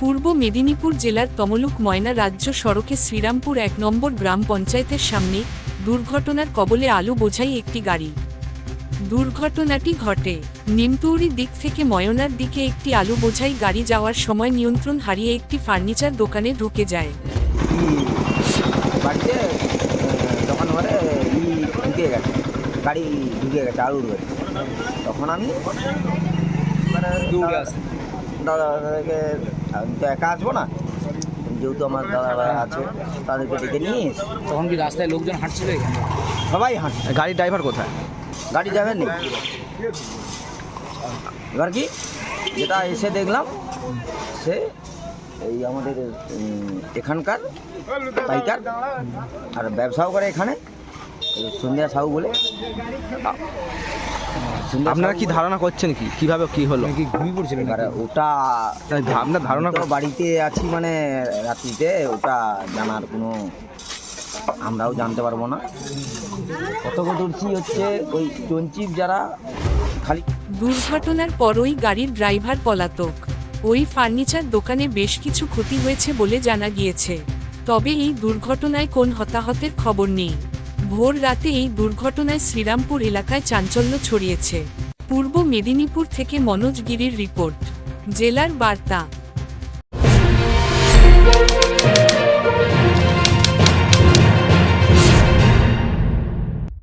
পূর্ব মেদিনীপুর জেলার তমলুক ময়না রাজ্য সড়কে শ্রীরামপুর এক নম্বর গ্রাম পঞ্চায়েতের সামনে দুর্ঘটনার কবলে আলু বোঝাই একটি গাড়ি। দুর্ঘটনাটি ঘটে। নিমতৌড়ি দিক থেকে ময়নার দিকে একটি আলু বোঝাই গাড়ি যাওয়ার সময় নিয়ন্ত্রণ হারিয়ে একটি ফার্নিচার দোকানে ঢুকে যায়। ই বাড়িতে আহ, দোকান ঘরে ঢুকে গেছে। গাড়ি ঢুকে গেছে আলুর তখন আমি মানে দৌড়ে আসি। দাদাকে আমি তো একা আসব না। যেহেতু আমার দাদারা আছে তাদেরকে ডেকে নিয়ে তখন কি রাস্তায় লোকজন হাঁটছিল এখানে? সবাই হাঁটছে। গাড়ির ড্রাইভার কোথায়? গাড়ি যাবেন নেই। এবার কি? যেটা এসে দেখলাম সে এই আমাদের এখানকার পাইকার আর ব্যবসাও করে এখানে। সন্ধ্যা সাহু বলে। আপনারা কি ধারণা করছেন কি? কীভাবে কি হলো? কি ঘুমিয়ে পড়ছিলেন ওটা আপনার ধারণা বাড়িতে আছি মানে রাত্রিতে ওটা জানার কোনো আমরাও জানতে পারব না। কতকদর্শী হচ্ছে ওই চঞ্চিপ যারা খালি দুর্ঘটনার পরই গাড়ির ড্রাইভার পলাতক। ওই ফার্নিচার দোকানে বেশ কিছু ক্ষতি হয়েছে বলে জানা গিয়েছে। তবে এই দুর্ঘটনায় কোন হতাহতের খবর নেই। ভোর রাতে এই দুর্ঘটনায় শ্রীরামপুর এলাকায় চাঞ্চল্য ছড়িয়েছে। পূর্ব মেদিনীপুর থেকে মনোজ গিরির রিপোর্ট। জেলার বার্তা।